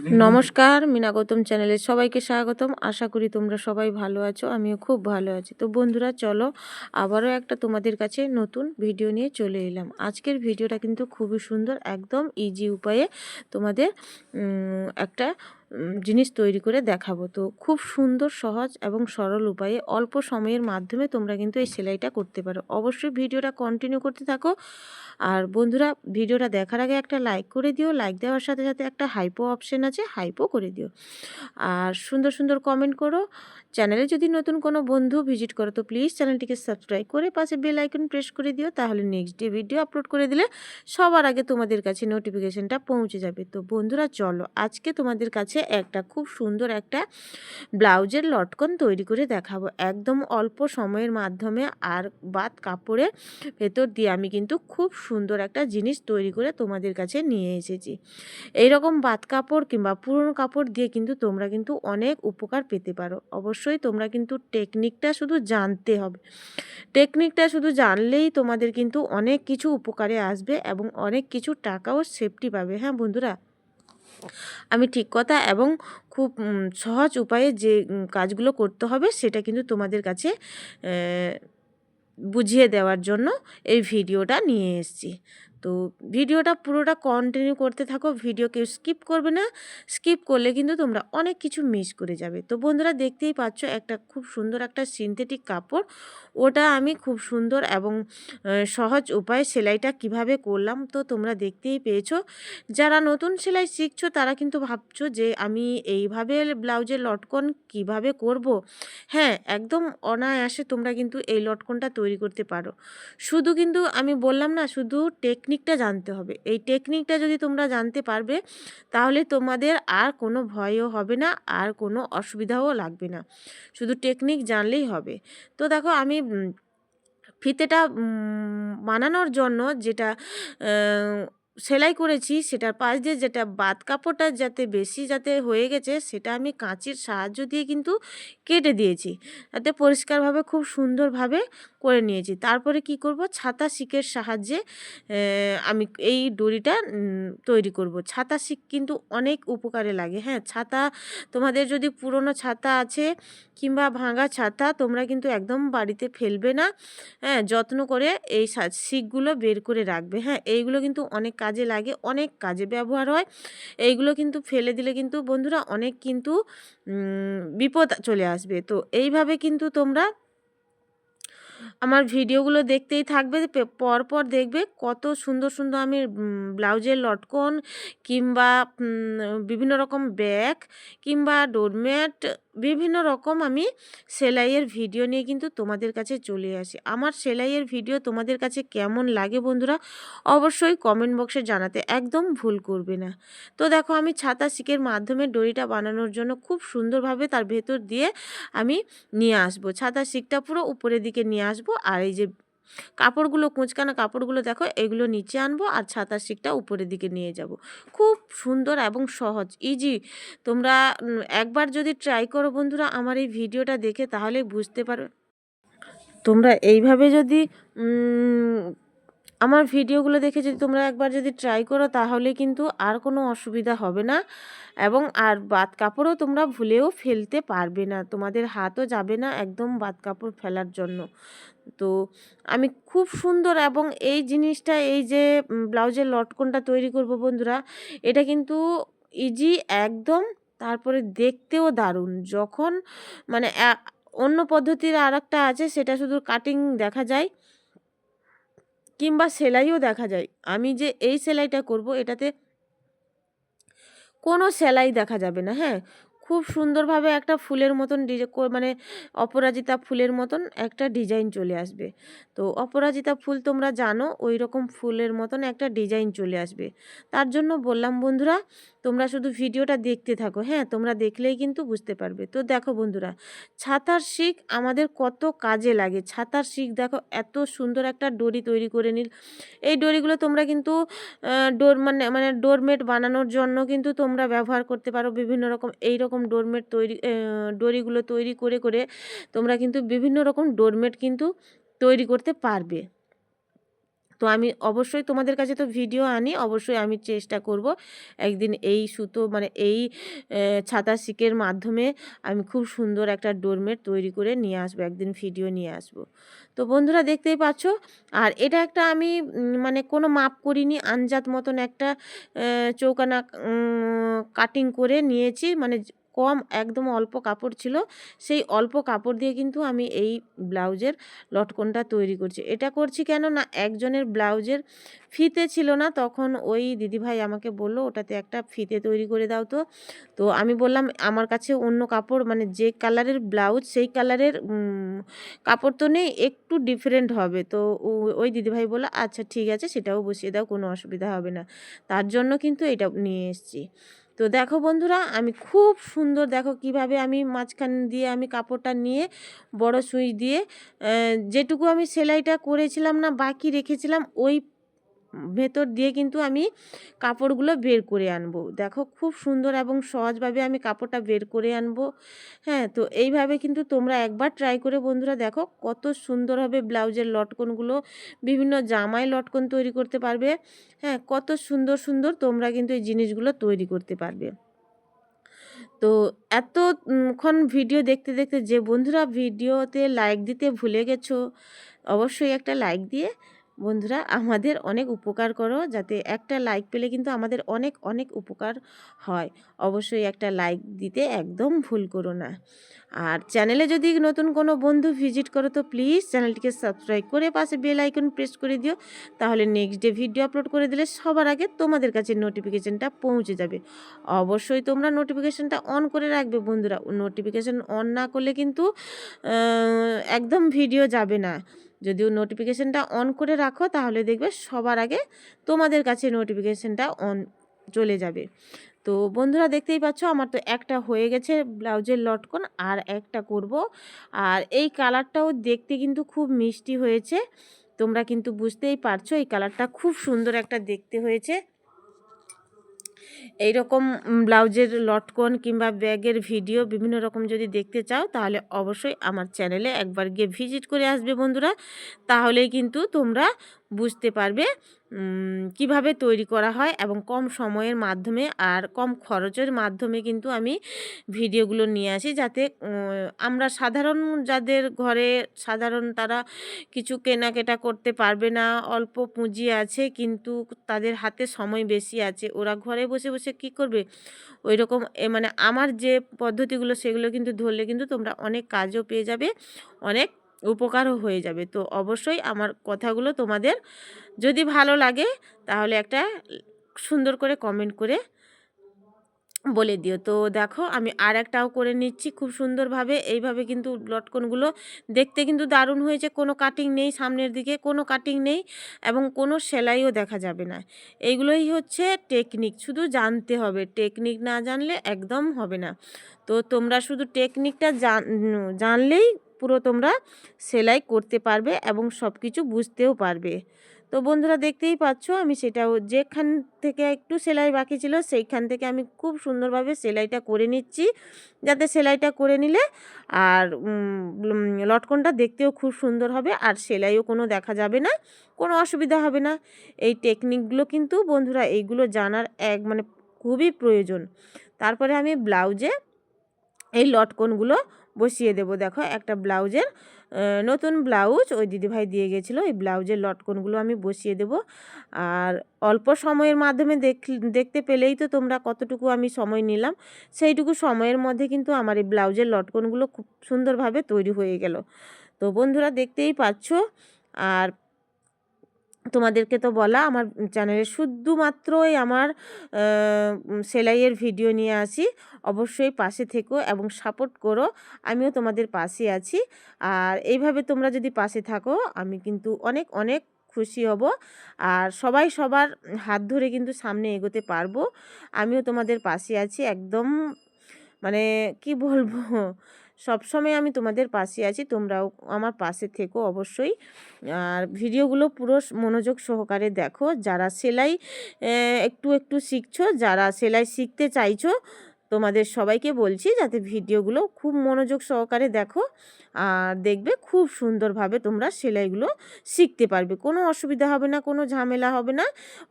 নমস্কার, মিনা গৌতম চ্যানেলে সবাইকে স্বাগতম। আশা করি তোমরা সবাই ভালো আছো, আমিও খুব ভালো আছি। তো বন্ধুরা, চলো আবারও একটা তোমাদের কাছে নতুন ভিডিও নিয়ে চলে এলাম। আজকের ভিডিওটা কিন্তু খুবই সুন্দর, একদম ইজি উপায়ে তোমাদের একটা জিনিস তৈরি করে দেখাবো। তো খুব সুন্দর, সহজ এবং সরল উপায়ে অল্প সময়ের মাধ্যমে তোমরা কিন্তু এই সেলাইটা করতে পারো। অবশ্যই ভিডিওটা কন্টিনিউ করতে থাকো। আর বন্ধুরা, ভিডিওটা দেখার আগে একটা লাইক করে দিও। লাইক দেওয়ার সাথে সাথে একটা হাইপো অপশন আছে হাইপো করে দিও। আর সুন্দর সুন্দর কমেন্ট করো। চ্যানেলে যদি নতুন কোনো বন্ধু ভিজিট করো, তো প্লিজ চ্যানেলটিকে সাবস্ক্রাইব করে পাশে বেল আইকন প্রেস করে দিও। তাহলে নেক্সট ডে ভিডিও আপলোড করে দিলে সবার আগে তোমাদের কাছে নোটিফিকেশানটা পৌঁছে যাবে। তো বন্ধুরা, চলো আজকে তোমাদের কাছে একটা খুব সুন্দর একটা ব্লাউজের লটকন তৈরি করে দেখাবো। একদম অল্প সময়ের মাধ্যমে আর বাদ কাপড়ের ভেতর দিয়ে আমি কিন্তু খুব সুন্দর একটা জিনিস তৈরি করে তোমাদের কাছে নিয়ে এসেছি। এই রকম বাদ কাপড় কিংবা পুরনো কাপড় দিয়ে কিন্তু তোমরা কিন্তু অনেক উপকার পেতে পারো। অবশ্যই তোমরা কিন্তু টেকনিকটা শুধু জানতে হবে। টেকনিকটা শুধু জানলেই তোমাদের কিন্তু অনেক কিছু উপকারে আসবে এবং অনেক কিছু টাকাও সেফটি পাবে হ্যাঁ বন্ধুরা? আমি ঠিক কথা এবং খুব সহজ উপায়ে যে কাজগুলো করতে হবে সেটা কিন্তু তোমাদের কাছে বুঝিয়ে দেওয়ার জন্য এই ভিডিওটা নিয়ে এসেছি। তো ভিডিওটা পুরোটা কন্টিনিউ করতে থাকো ভিডিও কেউ স্কিপ করবে না। স্কিপ করলে কিন্তু তোমরা অনেক কিছু মিস করে যাবে। তো বন্ধুরা দেখতেই পাচ্ছ একটা খুব সুন্দর একটা সিনথেটিক কাপড়। ওটা আমি খুব সুন্দর এবং সহজ উপায়ে সেলাইটা কীভাবে করলাম তো তোমরা দেখতেই পেয়েছ। যারা নতুন সেলাই শিখছো তারা কিন্তু ভাবছ যে আমি এইভাবে ব্লাউজের লটকন কীভাবে করব। হ্যাঁ একদম অনায়াসে তোমরা কিন্তু এই লটকনটা তৈরি করতে পারো। শুধু কিন্তু আমি বললাম না, শুধু টেকনিকটা জানতে হবে। এই টেকনিকটা যদি তোমরা জানতে পারবে, তাহলে তোমাদের আর কোনো ভয়ও হবে না, আর কোনো অসুবিধাও লাগবে না। শুধু টেকনিক জানলেই হবে। তো দেখো, আমি ফিতেটা বানানোর জন্য যেটা সেলাই করেছি, সেটার পাশ দিয়ে যেটা বাদ কাপড়টা যাতে বেশি যাতে হয়ে গেছে, সেটা আমি কাঁচির সাহায্য দিয়ে কিন্তু কেটে দিয়েছি। তাতে পরিষ্কারভাবে, খুব সুন্দরভাবে করে নিয়েছি। তারপরে কি করব? ছাতা শিকের সাহায্যে আমি এই দড়িটা তৈরি করব। ছাতা শিক কিন্তু অনেক উপকারে লাগে। হ্যাঁ ছাতা তোমাদের যদি পুরনো ছাতা আছে কিংবা ভাঙা ছাতা, তোমরা কিন্তু একদম বাড়িতে ফেলবে না। হ্যাঁ যত্ন করে এই শিকগুলো বের করে রাখবে। হ্যাঁ এইগুলো কিন্তু অনেক কাজে লাগে, অনেক কাজে ব্যবহার হয়। এইগুলো কিন্তু ফেলে দিলে কিন্তু বন্ধুরা অনেক কিন্তু বিপদ চলে আসবে। তো এইভাবে কিন্তু তোমরা আমার ভিডিওগুলো দেখতেই থাকবে পরপর দেখবে কত সুন্দর সুন্দর আমি ব্লাউজের লটকন কিংবা বিভিন্ন রকম ব্যাগ কিংবা ডোরম্যাট, বিভিন্ন রকম আমি সেলাইয়ের ভিডিও নিয়ে কিন্তু তোমাদের কাছে চলে আসি। আমার সেলাইয়ের ভিডিও তোমাদের কাছে কেমন লাগে বন্ধুরা অবশ্যই কমেন্ট বক্সে জানাতে একদম ভুল করবে না। তো দেখো আমি ছাতা শিকের মাধ্যমে দড়িটা বানানোর জন্য খুব সুন্দরভাবে তার ভেতর দিয়ে আমি নিয়ে আসব। ছাতা শিকটা পুরো উপরের দিকে নিয়ে আসব। আর এই যে কাপড়গুলো, কুঁচকানো কাপড়গুলো দেখো, এগুলো নিচে আনব আর ছাতার শিকটা উপরের দিকে নিয়ে যাব। খুব সুন্দর এবং সহজ ইজি তোমরা একবার যদি ট্রাই করো বন্ধুরা আমার এই ভিডিওটা দেখে তাহলে বুঝতে পারো। তোমরা এইভাবে যদি আমার ভিডিওগুলো দেখে যদি তোমরা একবার যদি ট্রাই করো, তাহলে কিন্তু আর কোনো অসুবিধা হবে না। এবং আর বাদ কাপড়ও তোমরা ভুলেও ফেলতে পারবে না। তোমাদের হাতও যাবে না একদম বাদ কাপড় ফেলার জন্য। তো আমি খুব সুন্দর এবং এই জিনিসটা, এই যে ব্লাউজের লটকনটা তৈরি করব বন্ধুরা, এটা কিন্তু ইজি একদম, তারপরে দেখতেও দারুণ। যখন মানে অন্য পদ্ধতির আর আছে, সেটা শুধু কাটিং দেখা যায়। কিংবা সেলাইও দেখা যায়। আমি যে এই সেলাইটা করব, এটাতে কোনো সেলাই দেখা যাবে না হ্যাঁ? খুব সুন্দরভাবে একটা ফুলের মতন মানে অপরাজিতা ফুলের মতন একটা ডিজাইন চলে আসবে। তো অপরাজিতা ফুল তোমরা জানো ওই রকম ফুলের মতন একটা ডিজাইন চলে আসবে। তার জন্য বললাম, বন্ধুরা তোমরা শুধু ভিডিওটা দেখতে থাকো হ্যাঁ? তোমরা দেখলেই কিন্তু বুঝতে পারবে। তো দেখো বন্ধুরা, ছাতার শিক আমাদের কত কাজে লাগে। ছাতার শিক দেখো, এত সুন্দর একটা ডরি তৈরি করে নিল। এই ডরিগুলো তোমরা কিন্তু ডোর মানে মানে ডোরমেট বানানোর জন্য কিন্তু তোমরা ব্যবহার করতে পারো। বিভিন্ন রকম এই রকম ডোরমেট তৈরি ডরিগুলো তৈরি করে করে তোমরা কিন্তু বিভিন্ন রকম ডোরমেট কিন্তু তৈরি করতে পারবে। তো আমি অবশ্যই তোমাদের কাছে তো ভিডিও আনি, অবশ্যই আমি চেষ্টা করব একদিন এই সুতো মানে এই ছাতা শিকের মাধ্যমে আমি খুব সুন্দর একটা ডোরমেট তৈরি করে নিয়ে আসব, একদিন ভিডিও নিয়ে আসব। তো বন্ধুরা দেখতেই পাচ্ছ, আর এটা একটা আমি মানে কোনো মাপ করিনি, আনজাত মতন একটা চৌকানা কাটিং করে নিয়েছি মানে কম একদম অল্প কাপড় ছিল। সেই অল্প কাপড় দিয়ে কিন্তু আমি এই ব্লাউজের লটকনটা তৈরি করছি। এটা করছি কেন না একজনের ব্লাউজের ফিতে ছিল না, তখন ওই দিদিভাই আমাকে বলল, ওটাতে একটা ফিতে তৈরি করে দাও তো। তো আমি বললাম, আমার কাছে অন্য কাপড় মানে যে কালারের ব্লাউজ, সেই কালারের কাপড় তো নেই, একটু ডিফারেন্ট হবে। তো ওই দিদিভাই বলল আচ্ছা ঠিক আছে, সেটাও বসিয়ে দাও, কোনো অসুবিধা হবে না। তার জন্য কিন্তু এটা নিয়ে এসেছি। তো দেখো বন্ধুরা, আমি খুব সুন্দর দেখো কীভাবে আমি মাঝখান দিয়ে আমি কাপড়টা নিয়ে, বড় সুই দিয়ে যেটুকু আমি সেলাইটা করেছিলাম না, বাকি রেখেছিলাম, ওই ভেতর দিয়ে কিন্তু আমি কাপড়গুলো বের করে আনব। দেখো খুব সুন্দর এবং সহজভাবে আমি কাপড়টা বের করে আনব। হ্যাঁ তো এইভাবে কিন্তু তোমরা একবার ট্রাই করে বন্ধুরা দেখো কত সুন্দর হবে ব্লাউজের লটকনগুলো। বিভিন্ন জামায় লটকন তৈরি করতে পারবে। হ্যাঁ কত সুন্দর সুন্দর তোমরা কিন্তু এই জিনিসগুলো তৈরি করতে পারবে। তো এতক্ষণ ভিডিও দেখতে দেখতে যে বন্ধুরা ভিডিওতে লাইক দিতে ভুলে গেছো, অবশ্যই একটা লাইক দিয়ে বন্ধুরা, আমাদের অনেক উপকার করো, যাতে একটা লাইক পেলে কিন্তু আমাদের অনেক অনেক উপকার হয়। অবশ্যই একটা লাইক দিতে একদম ভুল করো না। আর চ্যানেলে যদি নতুন কোনো বন্ধু ভিজিট করো, তো প্লিজ চ্যানেলটিকে সাবস্ক্রাইব করে পাশে বেল আইকন প্রেস করে দিও। তাহলে নেক্সট ডে ভিডিও আপলোড করে দিলে সবার আগে তোমাদের কাছে নোটিফিকেশানটা পৌঁছে যাবে। অবশ্যই তোমরা নোটিফিকেশানটা অন করে রাখবে বন্ধুরা। নোটিফিকেশন অন না করলে কিন্তু একদম ভিডিও যাবে না। যদিও নোটিফিকেশানটা অন করে রাখো, তাহলে দেখবে সবার আগে তোমাদের কাছে নোটিফিকেশনটা অন চলে যাবে। তো বন্ধুরা দেখতেই পাচ্ছ, আমার তো একটা হয়ে গেছে ব্লাউজের লটকন, আর একটা করব। আর এই কালারটাও দেখতে কিন্তু খুব মিষ্টি হয়েছে, তোমরা কিন্তু বুঝতেই পারছ, এই কালারটা খুব সুন্দর একটা দেখতে হয়েছে। এই রকম ব্লাউজের লটকন কিংবা ব্যাগের ভিডিও বিভিন্ন রকম যদি দেখতে চাও, তাহলে অবশ্যই আমার চ্যানেলে একবার গিয়ে ভিজিট করে আসবে বন্ধুরা। তাহলেই কিন্তু তোমরা বুঝতে পারবে কীভাবে তৈরি করা হয় এবং কম সময়ের মাধ্যমে আর কম খরচের মাধ্যমে কিন্তু আমি ভিডিওগুলো নিয়ে আসি যাতে আমরা সাধারণ যাদের ঘরে সাধারণ তারা কিছু কেনাকাটা করতে পারবে না, অল্প পুঁজি আছে কিন্তু তাদের হাতে সময় বেশি আছে, ওরা ঘরে বসে বসে কি করবে? ওই রকম মানে আমার যে পদ্ধতিগুলো সেগুলো কিন্তু ধরলে কিন্তু তোমরা অনেক কাজও পেয়ে যাবে, অনেক উপকারও হয়ে যাবে। তো অবশ্যই আমার কথাগুলো তোমাদের যদি ভালো লাগে, তাহলে একটা সুন্দর করে কমেন্ট করে বলে দিও। তো দেখো, আমি আর একটাও করে নিচ্ছি খুব সুন্দরভাবে। এইভাবে কিন্তু লটকনগুলো দেখতে কিন্তু দারুণ হয়েছে। কোনো কাটিং নেই সামনের দিকে, কোনো কাটিং নেই এবং কোনো সেলাইও দেখা যাবে না। এইগুলোই হচ্ছে টেকনিক শুধু জানতে হবে টেকনিক না জানলে একদম হবে না। তো তোমরা শুধু টেকনিকটা জানলেই পুরো তোমরা সেলাই করতে পারবে এবং সব কিছু বুঝতেও পারবে। তো বন্ধুরা দেখতেই পাচ্ছ, আমি সেটাও যেখান থেকে একটু সেলাই বাকি ছিল সেইখান থেকে আমি খুব সুন্দরভাবে সেলাইটা করে নিচ্ছি। যাতে সেলাইটা করে নিলে আর লটকনটা দেখতেও খুব সুন্দর হবে আর সেলাইও কোনো দেখা যাবে না, কোনো অসুবিধা হবে না। এই টেকনিকগুলো কিন্তু বন্ধুরা এইগুলো জানার এক মানে খুবই প্রয়োজন। তারপরে আমি ব্লাউজে এই লটকনগুলো বসিয়ে দেবো। দেখো, একটা ব্লাউজের নতুন ব্লাউজ ওই দিদিভাই দিয়ে গেছিল। এই ব্লাউজের লটকনগুলো আমি বসিয়ে দেব। আর অল্প সময়ের মাধ্যমে দেখ দেখতে পেলেই তো তোমরা কতটুকু আমি সময় নিলাম। সেইটুকু সময়ের মধ্যে কিন্তু আমার এই ব্লাউজের লটকনগুলো খুব সুন্দরভাবে তৈরি হয়ে গেল। তো বন্ধুরা দেখতেই পাচ্ছ। আর তোমাদেরকে তো বলা, আমার চ্যানেলে শুধুমাত্রই আমার সেলাইয়ের ভিডিও নিয়ে আসি। অবশ্যই পাশে থেকো এবং সাপোর্ট করো, আমিও তোমাদের পাশে আছি। আর এইভাবে তোমরা যদি পাশে থাকো, আমি কিন্তু অনেক অনেক খুশি হব। আর সবাই সবার হাত ধরে কিন্তু সামনে এগোতে পারব। আমিও তোমাদের পাশে আছি, একদম মানে কি বলব? সবসময় আমি তোমাদের পাশে আছি, তোমরাও আমার পাশে থেকো অবশ্যই। আর ভিডিওগুলো পুরো মনোযোগ সহকারে দেখো। যারা সেলাই একটু একটু শিখছো, যারা সেলাই শিখতে চাইছো তোমাদের সবাইকে বলছি যাতে ভিডিওগুলো খুব মনোযোগ সহকারে দেখো আর দেখবে খুব সুন্দরভাবে তোমরা সেলাইগুলো শিখতে পারবে। কোনো অসুবিধা হবে না, কোনো ঝামেলা হবে না,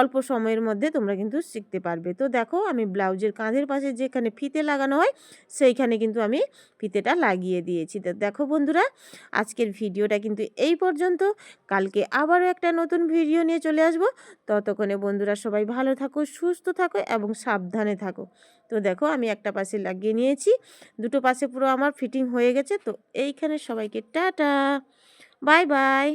অল্প সময়ের মধ্যে তোমরা কিন্তু শিখতে পারবে। তো দেখো আমি ব্লাউজের কাঁধের পাশে যেখানে ফিতে লাগানো হয়, সেইখানে কিন্তু আমি ফিতেটা লাগিয়ে দিয়েছি। তো দেখো বন্ধুরা, আজকের ভিডিওটা কিন্তু এই পর্যন্ত। কালকে আবারও একটা নতুন ভিডিও নিয়ে চলে আসব। ততক্ষণে বন্ধুরা সবাই ভালো থাকো, সুস্থ থাকো এবং সাবধানে থাকো। তো দেখো আমি একটা পাশে লাগিয়ে নিয়েছি। দুটো পাশে পুরো আমার ফিটিং হয়ে গেছে। তো এইখানে সবাইকে টাটা। Bye bye.